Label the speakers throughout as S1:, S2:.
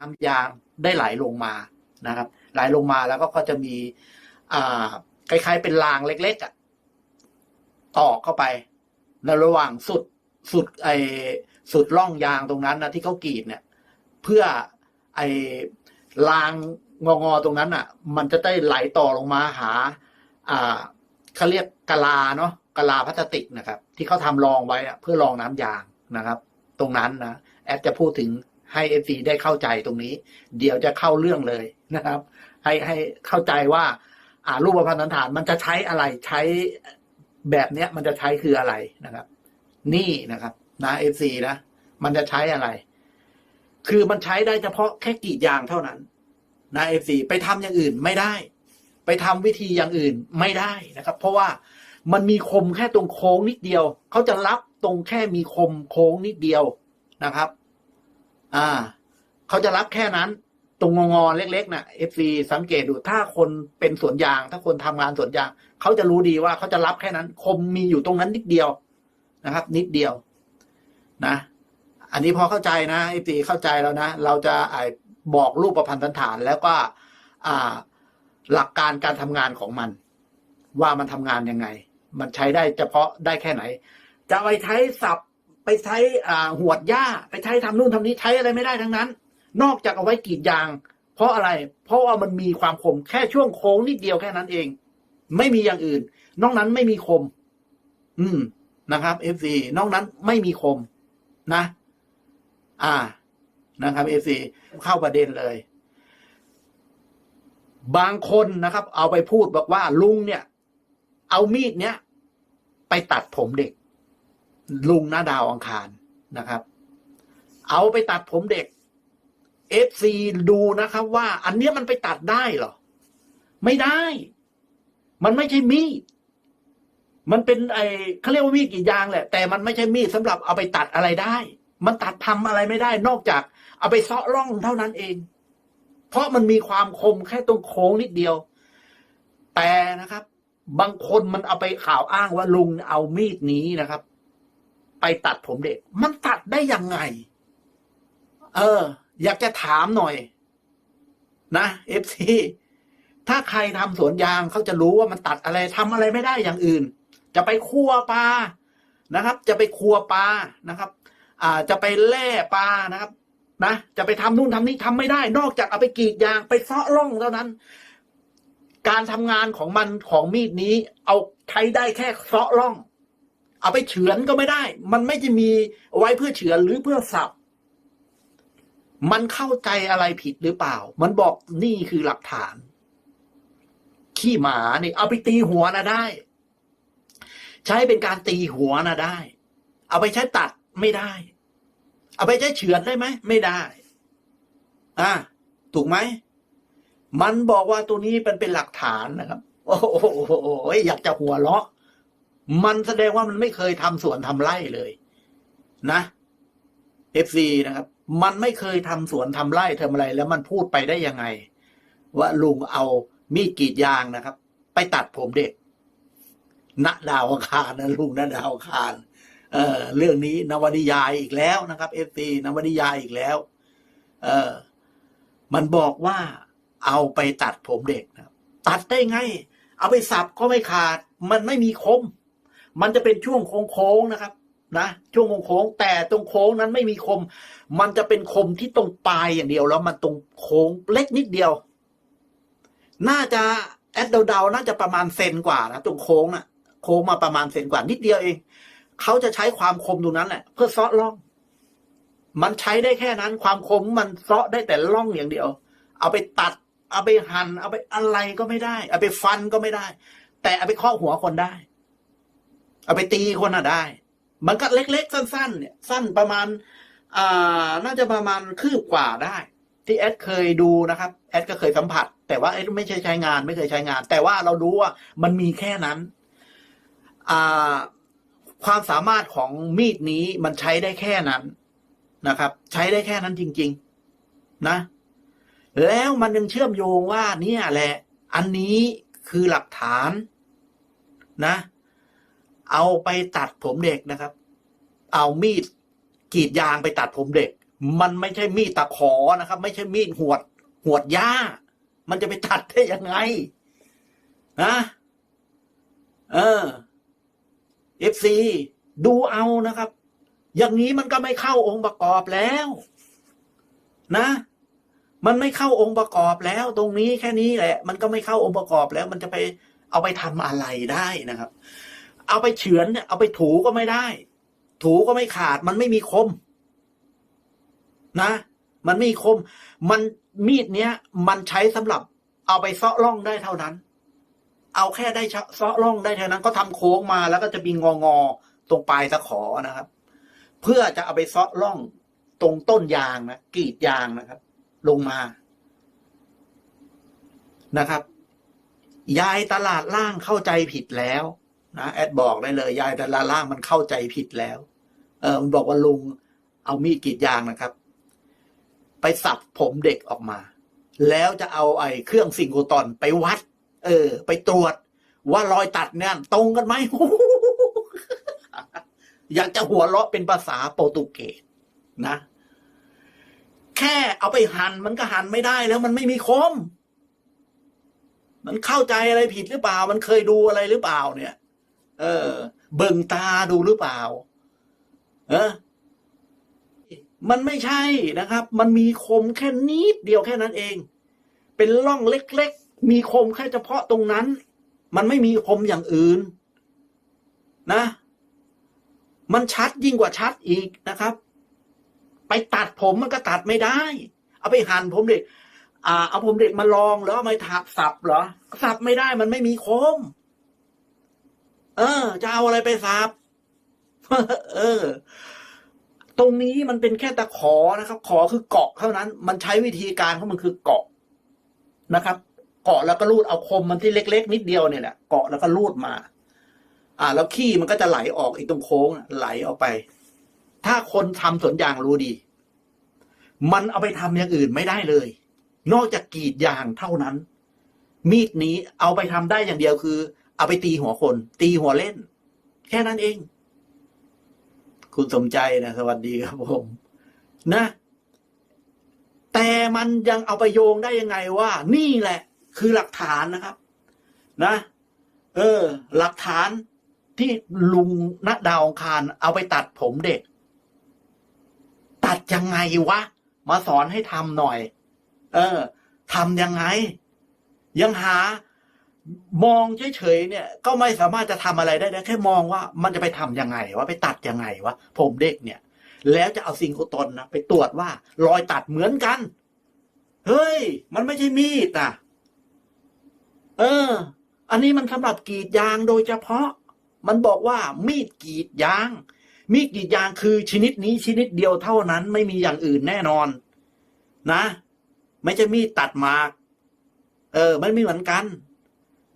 S1: น้ำยางได้ไหลลงมานะครับ ไหลลงมาแล้วก็จะมีคล้ายๆเป็นรางเล็กๆอะตอกเข้าไปในระหว่างสุดสุดไอสุดร่องยางตรงนั้นนะที่เขากรีดเนี่ย เพื่อไอรางงองอๆตรงนั้นอะ มันจะได้ไหลต่อลงมาหา อ่าเขาเรียกกะลาเนาะกะลาพลาสติกนะครับ ที่เขาทำรองไว้อะเพื่อรองน้ำยางนะครับ ตรงนั้นนะแอดจะพูดถึง ให้เอฟซีได้เข้าใจตรงนี้ เดี๋ยวจะเข้าเรื่องเลยนะครับ ให้ให้เข้าใจว่า อ่ารูปพันธฐานมันจะใช้อะไรใช้แบบเนี้ย มันจะใช้คืออะไรนะครับ นี่นะครับ นะเอฟซีนะมันจะใช้อะไร คือมันใช้ได้เฉพาะแค่กรีดยางเท่านั้น นะเอฟซีไปทำอย่างอื่นไม่ได้ ไปทำวิธีอย่างอื่นไม่ได้นะครับ เพราะว่ามันมีคมแค่ตรงโค้งนิดเดียว เขาจะรับตรงแค่มีคมโค้งนิดเดียวนะครับ อ่า เขาจะรับแค่นั้น ตรงงอๆเล็กๆนะ่ะ FC สังเกตดูถ้าคนเป็นสวนยาง ถ้าคนทำงานสวนยาง เขาจะรู้ดีว่าเขาจะรับแค่นั้น คมมีอยู่ตรงนั้นนิดเดียวนะครับ นิดเดียว นะ อันนี้พอเข้าใจนะ FC เข้าใจแล้วนะ เราจะไอบอกรูปประพันธสันฐานแล้วก็อ่าหลักการการทำงานของมัน ว่ามันทำงานยังไง มันใช้ได้เฉพาะได้แค่ไหน จะไปใช้สับ ไปใช้อ่าหวดหญ้า ไปใช้ทำนู่นทำนี้ใช้อะไรไม่ได้ทั้งนั้น นอกจากเอาไว้กรีดยาง เพราะอะไร เพราะว่ามันมีความคมแค่ช่วงโค้งนิดเดียวแค่นั้นเอง ไม่มีอย่างอื่น นอกนั้นไม่มีคม อืมนะครับ FC นอกนั้นไม่มีคมนะ อ่า นะครับ FC เข้าประเด็นเลย บางคนนะครับ เอาไปพูดบอกว่าลุงเนี่ย เอามีดเนี้ยไปตัดผมเด็ก ลุงหน้าดาวอังคารนะครับ เอาไปตัดผมเด็กเอฟซีดูนะครับ ว่า อันเนี้ยมันไปตัดได้เหรอ ไม่ได้ มันไม่ใช่มีดมันเป็นไอเขาเรียกว่ามีดกี่ยางแหละ แต่มันไม่ใช่มีดสำหรับเอาไปตัดอะไรได้ มันตัดทำอะไรไม่ได้ นอกจาก เอาไปเซาะร่องเท่านั้นเอง เพราะมันมีความคมแค่ตรงโค้งนิดเดียว แต่นะครับ บางคนมันเอาไปข่าวอ้างว่าลุงเอามีดนี้นะครับ ไปตัดผมเด็ก มันตัดได้ยังไง เออ อยากจะถามหน่อย นะเอฟซีถ้าใครทำสวนยางเขาจะรู้ว่ามันตัดอะไรทำอะไรไม่ได้อย่างอื่น จะไปคั่วปลานะครับ จะไปคั่วปลานะครับ อ่าจะไปแล่ปลานะครับ นะจะไปทำนู่นทำนี่ทำไม่ได้ นอกจากเอาไปกรีดยางไปเซาะร่องเท่านั้น การทำงานของมันของมีดนี้ เอาใช้ได้แค่เซาะร่อง เอาไปเฉือนก็ไม่ได้ มันไม่จะมีไว้เพื่อเฉือนหรือเพื่อสับ มันเข้าใจอะไรผิดหรือเปล่า มันบอกนี่คือหลักฐาน ขี้หมานี่ เอาไปตีหัวนะได้ ใช้เป็นการตีหัวนะได้ เอาไปใช้ตัดไม่ได้ เอาไปใช้เฉือนได้ไหม ไม่ได้ อ่า ถูกไหม มันบอกว่าตัวนี้เป็นเป็นหลักฐานนะครับ โอ้โหอยากจะหัวเราะ มันแสดงว่ามันไม่เคยทำสวนทำไร่เลย นะเอฟซีนะครับ มันไม่เคยทำสวนทำไร่ทำอะไร แล้วมันพูดไปได้ยังไง ว่าลุงเอามีดกรีดยางนะครับ ไปตัดผมเด็กณดาวคารนะลุงณดาวคารเอ่อเรื่องนี้นวนิยายอีกแล้วนะครับเอฟซีนวนิยายอีกแล้ว เออมันบอกว่าเอาไปตัดผมเด็กนะตัดได้ไง เอาไปสับก็ไม่ขาด มันไม่มีคม มันจะเป็นช่วงโค้งๆนะครับ นะ ช่วงโค้งแต่ตรงโค้งนั้นไม่มีคม มันจะเป็นคมที่ตรงปลายอย่างเดียว แล้วมันตรงโค้งเล็กนิดเดียว น่าจะแอดเดาๆน่าจะประมาณเซนกว่านะตรงโค้งน่ะ โค้งมาประมาณเซนกว่านิดเดียวเองเขาจะใช้ความคมตรงนั้นแหละเพื่อซาะร่อง มันใช้ได้แค่นั้น ความคมมันซาะได้แต่ร่องอย่างเดียว เอาไปตัด เอาไปหัน่นเอาไปอะไรก็ไม่ได้ เอาไปฟันก็ไม่ได้ แต่เอาไปเคาะหัวคนได้ เอาไปตีคนอะได้ มันก็เล็ก ๆ สั้น ๆ เนี่ย สั้นประมาณ อ่า น่าจะประมาณคืบกว่าได้ ที่แอดเคยดูนะครับ แอดก็เคยสัมผัส แต่ว่าแอดไม่ใช่ใช้งานไม่เคยใช้งาน แต่ว่าเรารู้ว่ามันมีแค่นั้น อ่า ความสามารถของมีดนี้มันใช้ได้แค่นั้นนะครับ ใช้ได้แค่นั้นจริง ๆ นะ แล้วมันยังเชื่อมโยงว่าเนี่ยแหละ อันนี้คือหลักฐานนะ เอาไปตัดผมเด็กนะครับ เอามีดกรีดยางไปตัดผมเด็ก มันไม่ใช่มีดตะขอนะครับ ไม่ใช่มีดหวด หวดหญ้า มันจะไปตัดได้ยังไงนะเออเอฟซีดูเอานะครับ อย่างนี้มันก็ไม่เข้าองค์ประกอบแล้ว นะ มันไม่เข้าองค์ประกอบแล้ว ตรงนี้แค่นี้แหละ มันก็ไม่เข้าองค์ประกอบแล้ว มันจะไปเอาไปทำอะไรได้นะครับ เอาไปเฉือนเนี่ยเอาไปถูก็ไม่ได้ ถูก็ไม่ขาด มันไม่มีคม นะ มันไม่มีคม มันมีดเนี้ย มันใช้สำหรับ เอาไปเซาะร่องได้เท่านั้น เอาแค่ได้เซาะร่องได้เท่านั้น ก็ทำโค้งมาแล้วก็จะมีงองอตรงปลายตะขอนะครับ เพื่อจะเอาไปเซาะร่องตรงต้นยางนะกรีดยางนะครับ ลงมานะครับ ยายตลาดล่างเข้าใจผิดแล้ว นะแอดบอกได้เลย ยายแต่ลาล่างมันเข้าใจผิดแล้ว เออมันบอกว่าลุงเอามีดกรีดยางนะครับ ไปสับผมเด็กออกมา แล้วจะเอาไอ้เครื่องซิงโครตอนไปวัด เออ ไปตรวจ ว่ารอยตัดเนี่ยตรงกันไหมอยากจะหัวเราะเป็นภาษาโปรตุเกสนะ แค่เอาไปหั่นมันก็หั่นไม่ได้แล้วมันไม่มีคม มันเข้าใจอะไรผิดหรือเปล่า มันเคยดูอะไรหรือเปล่าเนี่ย เออ เบิ่งตาดูหรือเปล่า เออมันไม่ใช่นะครับ มันมีคมแค่นิดเดียวแค่นั้นเอง เป็นร่องเล็ก ๆ มีคมแค่เฉพาะตรงนั้น มันไม่มีคมอย่างอื่น นะ มันชัดยิ่งกว่าชัดอีกนะครับ ไปตัดผมมันก็ตัดไม่ได้ เอาไปหั่นผมเด็ก อ่า เอาผมเด็กมาลองแล้วเอามาถักสับเหรอ สับไม่ได้มันไม่มีคม เออ จะเอาอะไรไปสับเออ ตรงนี้มันเป็นแค่ตะขอนะครับ ขอคือเกาะเท่านั้น มันใช้วิธีการของมันคือเกาะนะครับ เกาะแล้วก็รูดเอาคมมันที่เล็ก ๆ นิดเดียวเนี่ยแหละเกาะแล้วก็รูดมา อ่า แล้วขี้มันก็จะไหลออกอีกตรงโค้งไหลออกไป ถ้าคนทำสวนยางรู้ดี มันเอาไปทำอย่างอื่นไม่ได้เลย นอกจากกรีดยางเท่านั้น มีดนี้เอาไปทำได้อย่างเดียวคือ เอาไปตีหัวคน ตีหัวเล่น แค่นั้นเอง คุณสมใจนะสวัสดีครับผม นะ แต่มันยังเอาไปโยงได้ยังไงว่า นี่แหละ คือหลักฐานนะครับ นะ เออ หลักฐานที่ลุงณดาวองคารเอาไปตัดผมเด็ก ตัดยังไงวะ มาสอนให้ทำหน่อย เออทำยังไง ยังหา มองเฉยๆเนี่ย ก็ไม่สามารถจะทำอะไรได้แค่มองว่ามันจะไปทำยังไงวะไปตัดยังไงวะผมเด็กเนี่ย แล้วจะเอาซิงโครตอนนะไปตรวจว่ารอยตัดเหมือนกัน เฮ้ย มันไม่ใช่มีดอะ เออ อันนี้มันสำหรับกรีดยางโดยเฉพาะ มันบอกว่ามีดกรีดยาง มีดกรีดยางคือชนิดนี้ชนิดเดียวเท่านั้น ไม่มีอย่างอื่นแน่นอน นะ ไม่ใช่มีดตัดหมากเออ มันไม่เหมือนกัน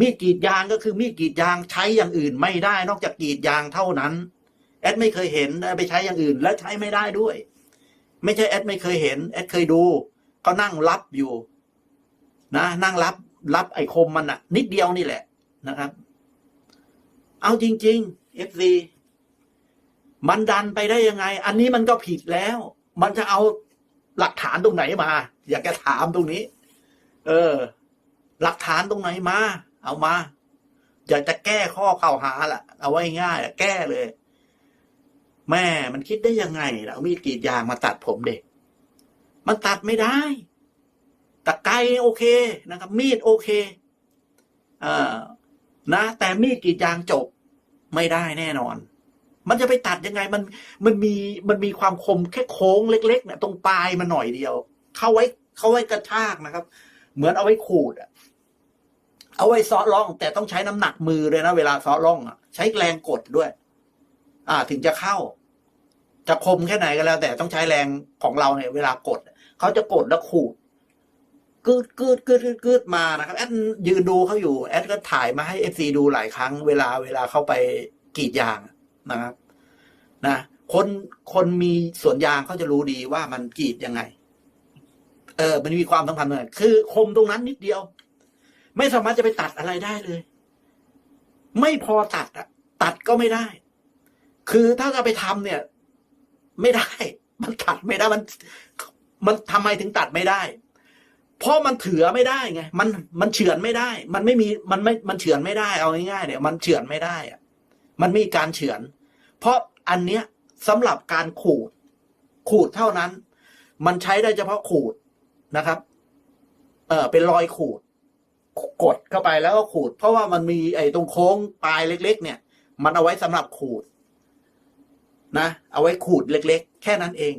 S1: มีดกรีดยางก็คือมีดกรีดยางใช้อย่างอื่นไม่ได้ นอกจากกรีดยางเท่านั้น แอดไม่เคยเห็นไปใช้อย่างอื่น แล้วใช้ไม่ได้ด้วย ไม่ใช่แอดไม่เคยเห็นแอดเคยดูเขานั่งรับอยู่ นะ นั่งรับรับไอ้คมมันอะนิดเดียวนี่แหละนะครับ เอาจริงๆเอฟซีมันดันไปได้ยังไง อันนี้มันก็ผิดแล้ว มันจะเอาหลักฐานตรงไหนมา อยากจะถามตรงนี้ เออ หลักฐานตรงไหนมา เอามา อยากจะแก้ข้อกล่าวหาล่ะ เอาไว้ง่ายแก้เลย แม่มันคิดได้ยังไงล่ะเอามีดกรีดยางมาตัดผมเด็ก มันตัดไม่ได้ตะไกรโอเคนะครับ มีดโอเคเอ่อนะ แต่มีดกรีดยางจบ ไม่ได้แน่นอน มันจะไปตัดยังไง มันมันมีมันมีความคมแค่โค้งเล็กๆเนี่ยตรงปลายมันหน่อยเดียว เข้าไว้เข้าไว้กระชากนะครับ เหมือนเอาไว้ขูดอะ เอาไว้ซ้อล่อง แต่ต้องใช้น้ำหนักมือเลยนะเวลาซ้อล่องอะใช้แรงกดด้วย อ่า ถึงจะเข้า จะคมแค่ไหนก็แล้ว แต่ต้องใช้แรงของเราเนี่ย เวลากดเขาจะกดแล้วขูดกึดกึดกึดกึดกึดมานะครับ แอดยืนดูเขาอยู่ แอดก็ถ่ายมาให้เอฟซีดูหลายครั้ง เวลาเวลาเข้าไปกรีดยางนะครับ นะคนคนมีสวนยางเขาจะรู้ดีว่ามันกรีดยังไง เออ มันมีความสำคัญเลยคือคมตรงนั้นนิดเดียว ไม่สามารถจะไปตัดอะไรได้เลย ไม่พอตัดอะตัดก็ไม่ได้ คือถ้าจะไปทำเนี่ย ไม่ได้ มันตัดไม่ได้มัน มันทำไมถึงตัดไม่ได้ เพราะมันเถือไม่ได้ไง มันมันเฉือนไม่ได้ มันไม่มีมันไม่มันเฉือนไม่ได้เอาง่ายๆเนี่ย มันเฉือนไม่ได้อะมันมีการเฉือน เพราะอันเนี้ยสำหรับการขูด ขูดเท่านั้น มันใช้ได้เฉพาะขูดนะครับ เออเป็นรอยขูด กดเข้าไปแล้วก็ขูด เพราะว่ามันมีไอ้ตรงโค้งปลายเล็ก ๆ เนี่ย มันเอาไว้สำหรับขูดนะ เอาไว้ขูดเล็ก ๆ แค่นั้นเอง